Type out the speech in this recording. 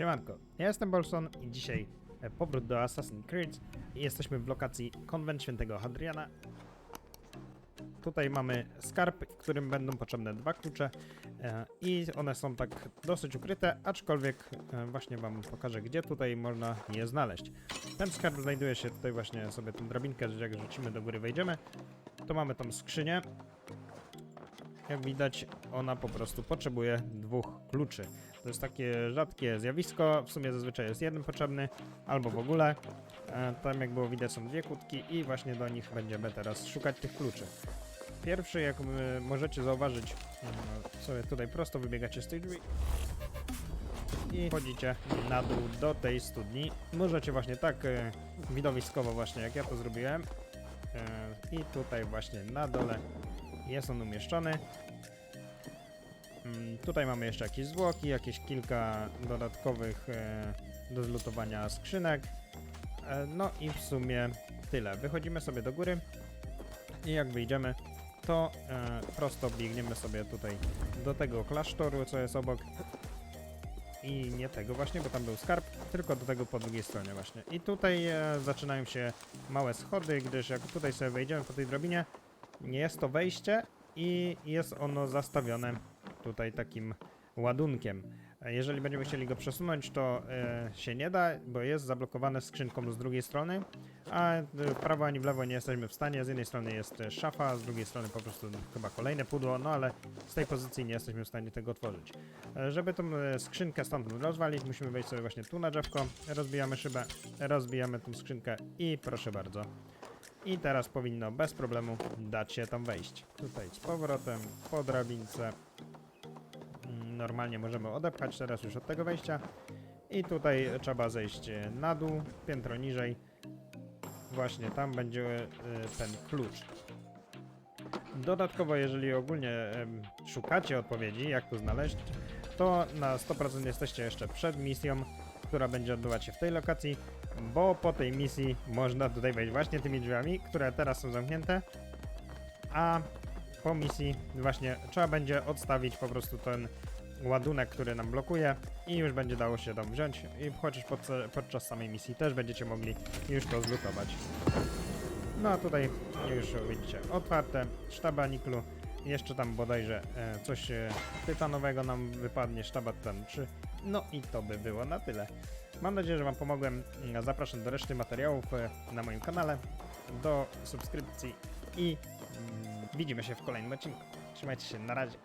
Siemanko, ja jestem Bolson i dzisiaj e, powrót do Assassin's Creed jesteśmy w lokacji Konwent Świętego Hadriana. Tutaj mamy skarb, w którym będą potrzebne dwa klucze e, i one są tak dosyć ukryte, aczkolwiek e, właśnie wam pokażę, gdzie tutaj można je znaleźć. Ten skarb znajduje się tutaj właśnie sobie tą drabinkę, że jak rzucimy do góry wejdziemy, to mamy tą skrzynię. Jak widać, ona po prostu potrzebuje dwóch kluczy. To jest takie rzadkie zjawisko, w sumie zazwyczaj jest jeden potrzebny, albo w ogóle. E, Tam jak było widać są dwie kłódki i właśnie do nich będziemy teraz szukać tych kluczy. Pierwszy, jak możecie zauważyć, y, sobie tutaj prosto wybiegacie z tych drzwi i wchodzicie na dół do tej studni. Możecie właśnie tak y, widowiskowo właśnie jak ja to zrobiłem. Y, I tutaj właśnie na dole jest on umieszczony. Mm, Tutaj mamy jeszcze jakieś zwłoki, jakieś kilka dodatkowych e, do zlutowania skrzynek. E, no i w sumie tyle. Wychodzimy sobie do góry i jak wyjdziemy, to e, prosto biegniemy sobie tutaj do tego klasztoru, co jest obok. I nie tego właśnie, bo tam był skarb, tylko do tego po drugiej stronie właśnie. I tutaj zaczynają się małe schody, gdyż jak tutaj sobie wejdziemy po tej drobinie, nie jest to wejście i jest ono zastawione tutaj takim ładunkiem. E, Jeżeli będziemy chcieli go przesunąć, to e, się nie da, bo jest zablokowane skrzynką z drugiej strony, a e, w prawo ani w lewo nie jesteśmy w stanie. Z jednej strony jest e, szafa, z drugiej strony po prostu chyba kolejne pudło, no ale z tej pozycji nie jesteśmy w stanie tego otworzyć. E, żeby tą e, skrzynkę stamtąd rozwalić, musimy wejść sobie właśnie tu na drzewko, rozbijamy szybę, rozbijamy tą skrzynkę i proszę bardzo. I teraz powinno bez problemu dać się tam wejść. Tutaj z powrotem, po drabince. Mm, Normalnie możemy odepchać teraz już od tego wejścia. I tutaj trzeba zejść na dół, piętro niżej. Właśnie tam będzie e, ten klucz. Dodatkowo, jeżeli ogólnie szukacie odpowiedzi, jak to znaleźć, to na 100% jesteście jeszcze przed misją, która będzie odbywać się w tej lokacji, bo po tej misji można tutaj wejść właśnie tymi drzwiami, które teraz są zamknięte, a po misji właśnie trzeba będzie odstawić po prostu ten ładunek, który nam blokuje i już będzie dało się tam wziąć i chociaż pod, podczas samej misji też będziecie mogli już to zlutować. No a tutaj już widzicie otwarte, sztaba niklu, jeszcze tam bodajże e, coś e, tytanowego nam wypadnie, sztaba tytan 3. No i to by było na tyle. Mam nadzieję, że Wam pomogłem. Zapraszam do reszty materiałów e, na moim kanale, do subskrypcji i mm, widzimy się w kolejnym odcinku. Trzymajcie się, na razie.